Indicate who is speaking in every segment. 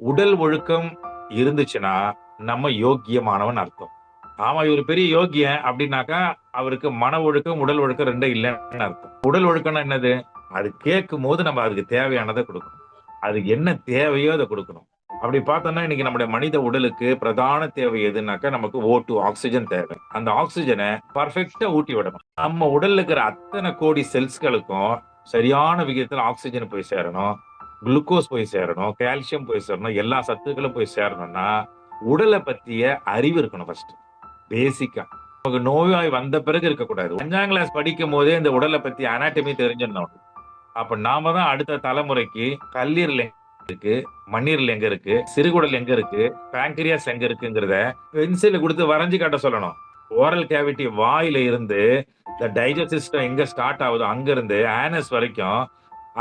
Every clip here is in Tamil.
Speaker 1: உடல் ஒழுக்கம் இருந்துச்சுன்னா நம்ம யோக்கியமானவன் அர்த்தம். ஆமா இவர் பெரிய யோக்கியன் அப்படின்னாக்கா அவருக்கு மன ஒழுக்கம் உடல் ஒழுக்கம் ரெண்டும் இல்லைன்னு அர்த்தம். உடல் ஒழுக்கம்னா என்னது? அது கேட்கும் போது நம்ம அதுக்கு தேவையானதை கொடுக்கணும். அதுக்கு என்ன தேவையோ அதை கொடுக்கணும். அப்படி பார்த்தோம்னா இன்னைக்கு நம்முடைய மனித உடலுக்கு பிரதான தேவை எதுனாக்கா நமக்கு ஓட்டு ஆக்சிஜன் தேவை. அந்த ஆக்சிஜனை பர்ஃபெக்டா ஊட்டி விடணும். நம்ம உடல்ல இருக்கிற அத்தனை கோடி செல்ஸ்களுக்கும் சரியான விகிதத்துல ஆக்சிஜன் போய் சேரணும். குளுக்கோஸ் போய் சேரணும் கால்சியம் போய் சேரணும் எல்லா சத்துக்களும் போய் சேரணும்னா உடலை பத்திய அறிவு இருக்கணும் ஃபர்ஸ்ட் பேசிக்கா நமக்கு நோயாய் வந்த பிறகு இருக்கக்கூடாது. அஞ்சாம் கிளாஸ் படிக்கும் போதே இந்த உடலை பத்தி அனாட்டமி தெரிஞ்சிடணும். அப்ப நாம தான் அடுத்த தலைமுறைக்கு கல்லீரல் எங்க இருக்கு மண்ணீரல் எங்க இருக்கு சிறுகுடல் எங்க இருக்கு பேங்க்ரியாஸ் எங்க இருக்குங்கிறத பென்சில் கொடுத்து வரைஞ்சு காட்ட சொல்லணும். ஓரல் கேவிட்டி வாயில இருந்து இந்த டைஜஸ்ட் சிஸ்டம் எங்க ஸ்டார்ட் ஆகுதோ அங்க இருந்து ஆனஸ் வரைக்கும்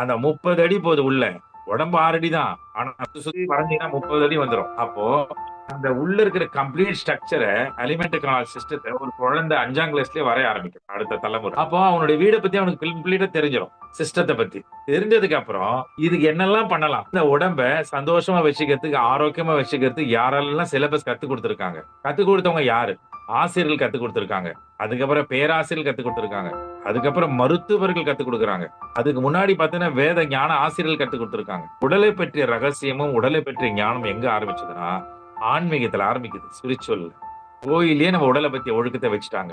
Speaker 1: அந்த முப்பது அடி போகுது உள்ள. உடம்பு ஆறு அடி தான் ஆனா சுத்தி முப்பது அடி வந்துடும் அப்போ அந்த உள்ள இருக்கிற கம்ப்ளீட் ஸ்ட்ரக்சரை அலிமெண்ட் கனால் சிஸ்டத்தை ஒரு குழந்தை அஞ்சாம் கிளாஸ்லயே வரைய ஆரம்பிக்கும் அடுத்த தலைமுறை. அப்போ அவனுடைய வீடை பத்தி அவனுக்கு கம்ப்ளீட்டா தெரிஞ்சிடும் சிஸ்டத்தை பத்தி. தெரிஞ்சதுக்கு அப்புறம் இதுக்கு என்னெல்லாம் பண்ணலாம்? இந்த உடம்ப சந்தோஷமா வச்சுக்கிறதுக்கு ஆரோக்கியமா வச்சுக்கிறதுக்கு யாரெல்லாம் சிலபஸ் கத்து கொடுத்துருக்காங்க? கத்து கொடுத்தவங்க யாரு? ஆசிரியர்கள் கத்துக் கொடுத்துருக்காங்க. அதுக்கப்புறம் பேராசிரியர்கள் கத்துக் கொடுத்துருக்காங்க. அதுக்கப்புறம் மருத்துவர்கள் கத்துக் கொடுக்குறாங்க. அதுக்கு முன்னாடி பார்த்தீங்கன்னா வேத ஞான ஆசிரியர்கள் கத்துக் கொடுத்துருக்காங்க. உடலை பற்றிய ரகசியமும் உடலை பற்றிய ஞானம் எங்க ஆரம்பிச்சதுன்னா ஆன்மீகத்துல ஆரம்பிக்குது ஸ்பிரிச்சுவல் கோயிலே நம்ம உடலை பத்திய ஒழுக்கத்தை வச்சுட்டாங்க.